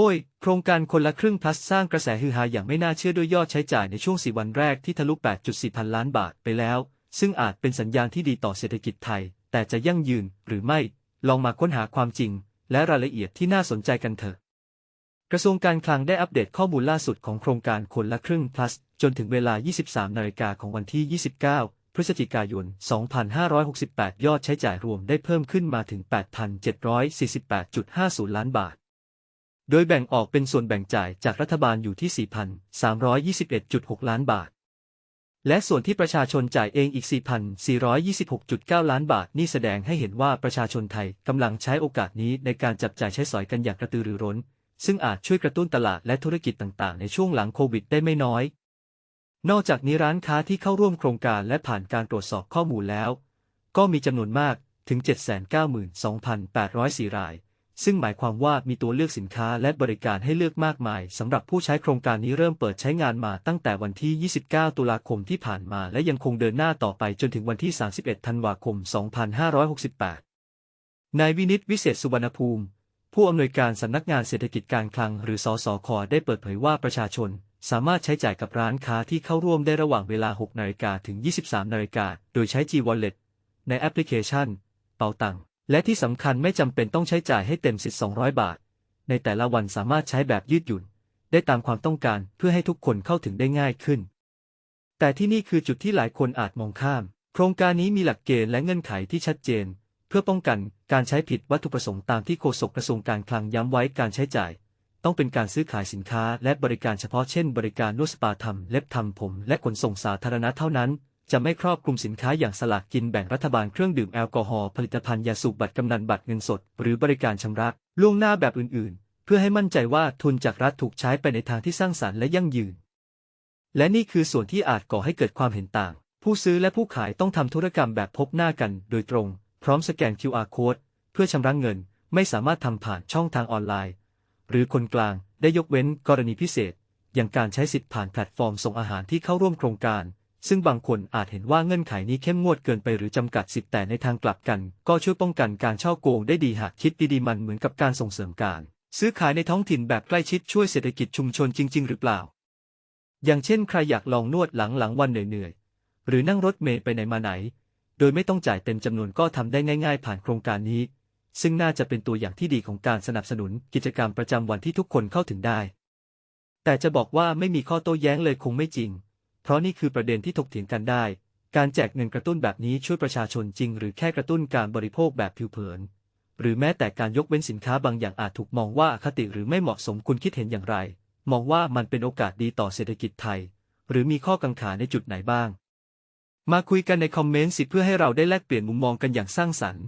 โอ้ย โครงการคนละครึ่ง plus สร้างกระแสฮือฮาอย่างไม่น่าเชื่อด้วยยอดใช้จ่ายในช่วง 4 วันแรกที่ทะลุ 8.4 พันล้านบาทไปแล้ว ซึ่งอาจเป็นสัญญาณที่ดีต่อเศรษฐกิจไทย แต่จะยั่งยืนหรือไม่ ลองมาค้นหาความจริง และรายละเอียดที่น่าสนใจกันเถอะ กระทรวงการคลังได้อัปเดตข้อมูลล่าสุดของโครงการคนละครึ่ง plus จนถึงเวลา 23 นาฬิกาของวันที่ 29พฤศจิกายน 2568 ยอดใช้จ่ายรวมได้เพิ่มขึ้นมาถึง 8,748.50 ล้านบาท โดยแบ่งออกเป็นส่วนแบ่งจ่ายจากรัฐบาลอยู่ที่ 4,321.6 ล้านบาท และส่วนที่ประชาชนจ่ายเองอีก 4,426.9 ล้านบาท นี่แสดงให้เห็นว่าประชาชนไทยกำลังใช้โอกาสนี้ในการจับจ่ายใช้สอยกันอย่างกระตือรือร้น ซึ่งอาจช่วยกระตุ้นตลาดและธุรกิจต่างๆ ในช่วงหลังโควิดได้ไม่น้อย นอกจากนี้ร้านค้าที่เข้าร่วมโครงการและผ่านการตรวจสอบข้อมูลแล้ว ก็มีจำนวนมากถึง 792,804 ราย ซึ่งหมายความว่ามีตัวเลือกสินค้าและบริการให้เลือกมากมายสำหรับผู้ใช้โครงการนี้เริ่มเปิดใช้งานมาตั้งแต่วันที่ 29 ตุลาคมที่ผ่านมา และยังคงเดินหน้าต่อไปจนถึงวันที่ 31 ธันวาคม 2568 นายวินิตวิเศษสุวรรณภูมิ ผู้อำนวยการสำนักงานเศรษฐกิจการคลัง หรือสสคได้เปิดเผยว่าประชาชน สามารถใช้จ่ายกับร้านค้าที่เข้าร่วมได้ระหว่างเวลา 6 นาฬิกาถึง 23 นาฬิกาโดยใช้ G-Wallet ในแอปพลิเคชัน เปาตัง และที่สำคัญไม่จำเป็นต้องใช้จ่ายให้เต็มสิทธิ์200 บาท ในแต่ละวันสามารถใช้แบบยืดหยุ่น ได้ตามความต้องการเพื่อให้ทุกคนเข้าถึงได้ง่ายขึ้น แต่ที่นี่คือจุดที่หลายคนอาจมองข้าม โครงการนี้มีหลักเกณฑ์และเงื่อนไขที่ชัดเจน เพื่อป้องกันการใช้ผิดวัตถุประสงค์ตามที่โฆษกกระทรวงการคลังย้ำไว้การใช้จ่าย ต้องเป็นการซื้อขายสินค้าและบริการเฉพาะเช่น บริการนวดสปาทำเล็บทำผม และขนส่งสาธารณะเท่านั้น จะไม่ครอบคลุมสินค้าอย่างสลากกินแบ่งรัฐบาลเครื่องดื่มแอลกอฮอล์ผลิตภัณฑ์ยาสูบบัตรกำนันบัตรเงินสด หรือบริการชำระล่วงหน้าแบบอื่นๆ เพื่อให้มั่นใจว่าทุนจากรัฐถูกใช้ไปในทางที่สร้างสรรค์และยั่งยืน และนี่คือส่วนที่อาจก่อให้เกิดความเห็นต่าง ผู้ซื้อและผู้ขายต้องทำธุรกรรมแบบพบหน้ากัน โดยตรง พร้อมสแกน QR code เพื่อชำระเงิน ไม่สามารถทำผ่านช่องทางออนไลน์ หรือคนกลางได้ยกเว้นกรณีพิเศษ อย่างการใช้สิทธิ์ผ่านแพลตฟอร์มส่งอาหารที่เข้าร่วมโครงการ ซึ่งบางคนอาจเห็นว่าเงื่อนไขนี้เข้มงวดเกินไปหรือจำกัดสิทธิ์แต่ในทางกลับกัน ก็ช่วยป้องกันการเช่อโกงได้ดีหากคิดดีๆมันเหมือนกับการส่งเสริมการ ซื้อขายในท้องถิ่นแบบใกล้ชิดช่วยเศรษฐกิจชุมชนจริง ๆ หรือเปล่า อย่างเช่นใครอยากลองนวดหลังหลังวันเหนื่อยๆหรือนั่งรถเมล์ไปไหนมาไหน โดยไม่ต้องจ่ายเต็มจำนวนก็ทำได้ง่าย ๆ ผ่านโครงการนี้ ซึ่งน่าจะเป็นตัวอย่างที่ดีของการสนับสนุนกิจกรรมประจำวันที่ทุกคนเข้าถึงได้ แต่จะบอกว่าไม่มีข้อโต้แย้งเลยคงไม่จริง เพราะนี่คือประเด็นที่ถกเถียงกันได้ การแจกเงินกระตุ้นแบบนี้ช่วยประชาชนจริง หรือแค่กระตุ้นการบริโภคแบบผิวเผิน หรือแม้แต่การยกเว้นสินค้าบางอย่างอาจถูกมองว่าอคติหรือไม่เหมาะสมคุณคิดเห็นอย่างไร มองว่ามันเป็นโอกาสดีต่อเศรษฐกิจไทย หรือมีข้อกังขาในจุดไหนบ้าง มาคุยกันในคอมเมนต์สิเพื่อให้เราได้แลกเปลี่ยนมุมมองกันอย่างสร้างสรรค์